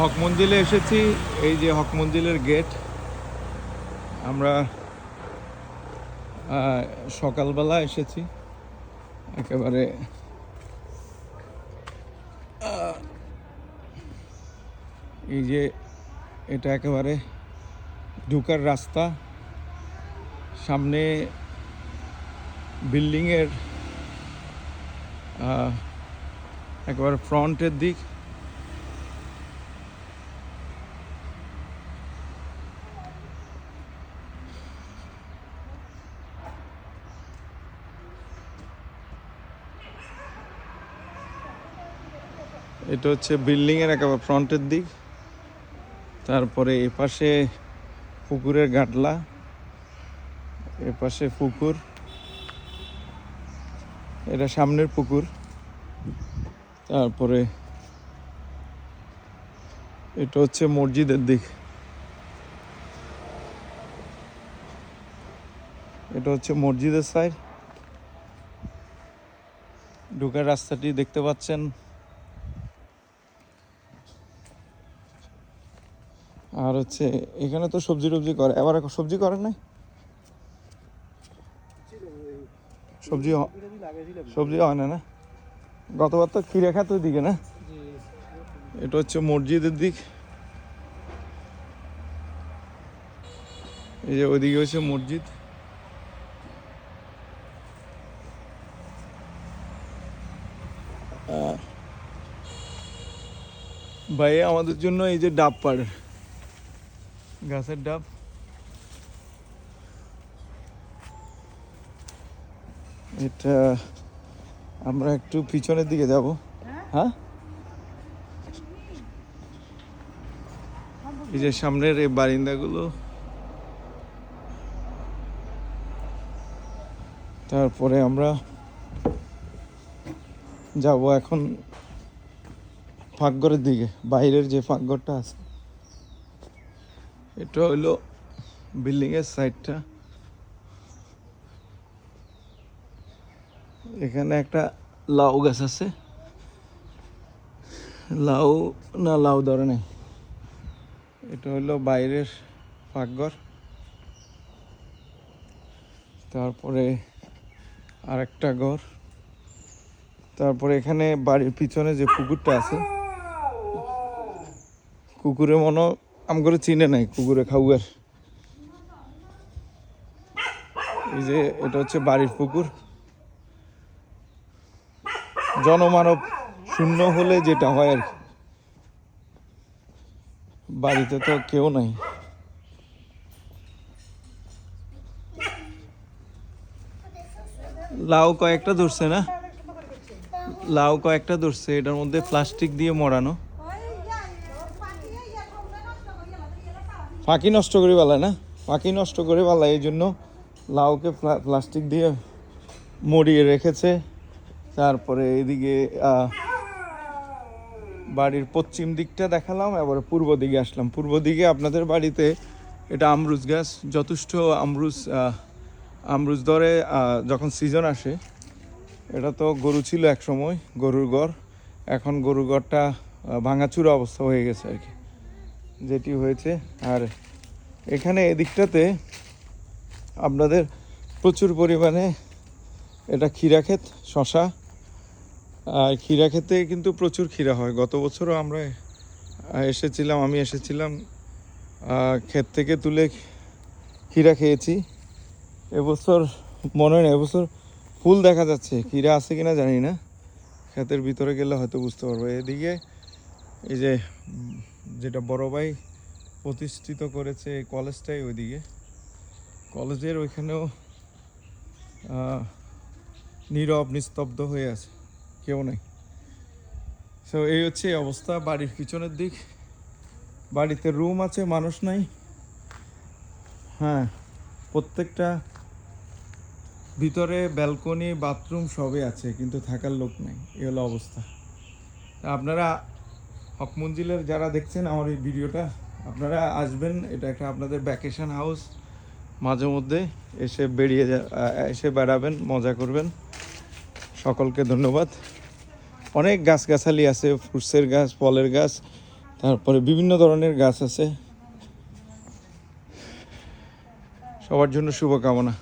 হক মঞ্জিলে এসেছি, এই যে হক মঞ্জিলের গেট আমরা সকালবেলা এসেছি, একেবারে এই যে এটা একেবারে ঢুকার রাস্তা। সামনে বিল্ডিংয়ের একেবারে ফ্রন্টের দিক। এটা হচ্ছে বিল্ডিং বিল্ডিংয়ের একেবারে ফ্রন্টের দিক। তারপরে এ পাশে পুকুরের গাটলা এ পাশে পুকুর, এটা সামনের পুকুর। তারপরে এটা হচ্ছে মসজিদের দিক। এটা হচ্ছে মসজিদের সাইড ঢোকার রাস্তাটি দেখতে পাচ্ছেন। আর হচ্ছে এখানে তো সবজি টবজি করে। এবার সবজি করে নাই? সবজি সবজি হয় না না? গতবার তো খিরে খাত দিকে না? এটা হচ্ছে মসজিদের দিক। এই যে ওইদিকে হচ্ছে মসজিদ। ভাই আমাদের জন্য এই যে ডাব পাড়ে। গাছের ডাব। এটা আমরা একটু পিছনের দিকে যাব। হ্যাঁ? এই যে সামনের এই বারিন্দাগুলো। তারপরে আমরা যাব এখন ফাঁকঘরের দিকে, বাইরের যে ফাঁকঘরটা আছে। এটা হলো বিল্ডিং এর সাইডটা। এখানে একটা লাউ গাছ আছে। লাউ না লাউ ধরে নেই। এটা হলো বাইরের পাকঘর। তারপরে আরেকটা ঘর। তারপরে এখানে বাড়ির পিছনে যে পুকুরটা আছে কুকুরে মনে আম করে চিনে নাই, কুকুরে খাউয়ার এই যে এটা হচ্ছে বাড়ির পুকুর। জনমানব শূন্য হলে যেটা হয় আর কি। বাড়িতে তো কেউ নাই। লাউ কয়েকটা ধরছে না? লাউ কয়েকটা ধরছে, এটার মধ্যে প্লাস্টিক দিয়ে মরানো ফাঁকি নষ্ট করে পালায় না? ফাঁকি নষ্ট করে পালায় এই জন্য লাউকে প্লা- প্লাস্টিক দিয়ে মরিয়ে রেখেছে। তারপরে এদিকে বাড়ির পশ্চিম দিকটা দেখালাম এবার পূর্ব দিকে আসলাম। পূর্ব দিকে আপনাদের বাড়িতে এটা আমরুজ গাছ যথেষ্ট আমরুজ আমরুজ ধরে যখন সিজন আসে এটা তো গরু ছিল এক সময় গরুর ঘর। এখন গরুর আহ, ভাঙাচুরা অবস্থা হয়ে গেছে আর কি। যেটি হয়েছে। আর এখানে এদিকটাতে আপনাদের প্রচুর পরিমাণে এটা ক্ষীরা ক্ষেত শশা। আর ক্ষীরা ক্ষেতে কিন্তু প্রচুর ক্ষীরা হয়। গত বছরও আমরা এসেছিলাম, আমি এসেছিলাম ক্ষেত থেকে তুলে ক্ষীরা খেয়েছি। এবছর, মনে হয় না, এবছর ফুল দেখা যাচ্ছে। ক্ষীরা আছে কিনা জানি না। ক্ষেতের ভিতরে গেলে হয়তো বুঝতে পারব। এদিকে এই যে, যেটা বড় ভাই প্রতিষ্ঠিত করেছে এই কলেজটাই ওইদিকে। কলেজের ওইখানেও নীরব, নিস্তব্ধ হয়ে আছে, কেউ নেই। সো এই হচ্ছে অবস্থা, বাড়ির পিছনের দিক। বাড়িতে রুম আছে, মানুষ নাই। হ্যাঁ প্রত্যেকটা ভিতরে ব্যালকনি বাথরুম সবই আছে, কিন্তু থাকার লোক নেই, এই হলো অবস্থা। আপনারা হক মঞ্জিলের যারা দেখছেন আমার এই ভিডিওটা, আপনারা আসবেন, এটা একটা আপনাদের ভ্যাকেশন হাউস মাঝে মধ্যে এসে বেরিয়ে এসে বেড়াবেন, মজা করবেন। সকলকে ধন্যবাদ। অনেক গাছগাছালি আছে, ফ্রুটসের গাছ, ফলের গাছ, তারপরে বিভিন্ন ধরনের গাছ আছে। সবার জন্য শুভকামনা।